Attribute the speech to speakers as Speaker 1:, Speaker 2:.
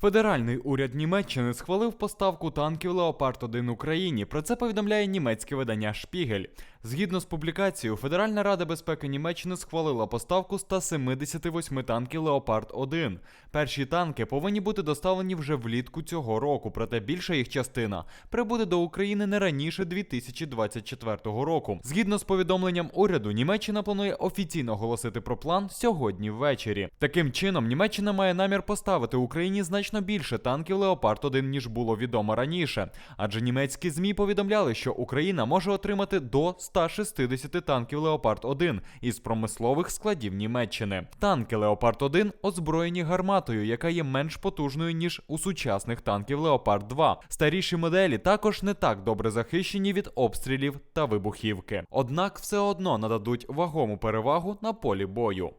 Speaker 1: Федеральний уряд Німеччини схвалив поставку танків Леопард 1 Україні. Про це повідомляє німецьке видання Шпігель. Згідно з публікацією, Федеральна рада безпеки Німеччини схвалила поставку 178 танків Леопард 1. Перші танки повинні бути доставлені вже влітку цього року, проте більша їх частина прибуде до України не раніше 2024 року. Згідно з повідомленням уряду, Німеччина планує офіційно оголосити про план сьогодні ввечері. Таким чином, Німеччина має намір поставити Україні значно більше танків Леопард 1 ніж було відомо раніше. Адже німецькі змі повідомляли, що Україна може отримати до 160 танків Леопард 1 із промислових складів Німеччини. Танки Леопард 1 озброєні гарматою, яка є менш потужною ніж у сучасних танків Леопард 2. Старіші моделі також не так добре захищені від обстрілів та вибухівки. Однак все одно нададуть вагому перевагу на полі бою.